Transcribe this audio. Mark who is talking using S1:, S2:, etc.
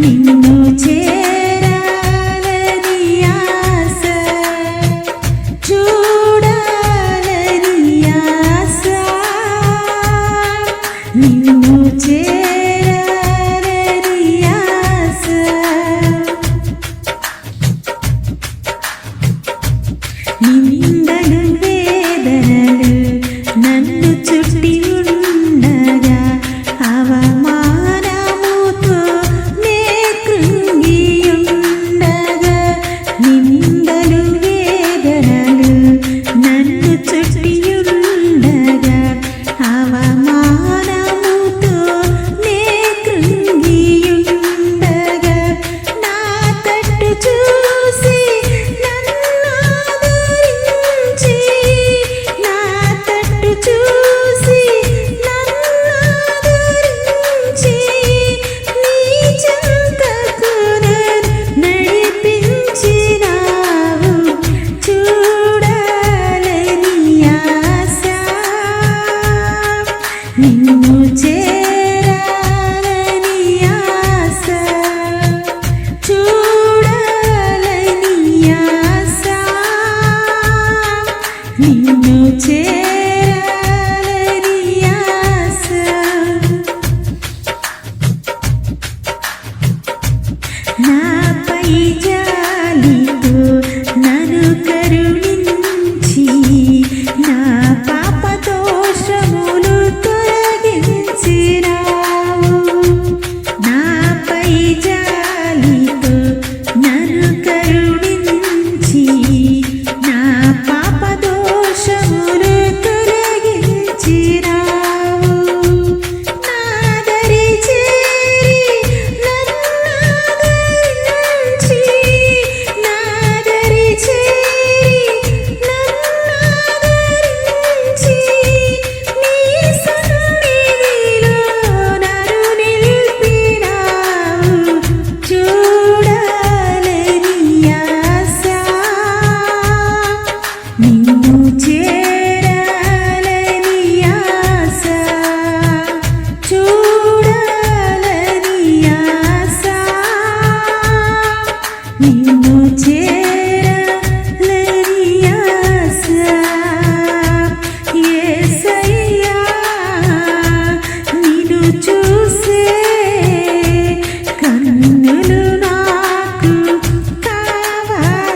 S1: నిన్ను చేరాలని ఆశ చూడాలని ఆశ. నిన్ను చేరాలని ఆశ. నిన్ను मुझे you. চুচু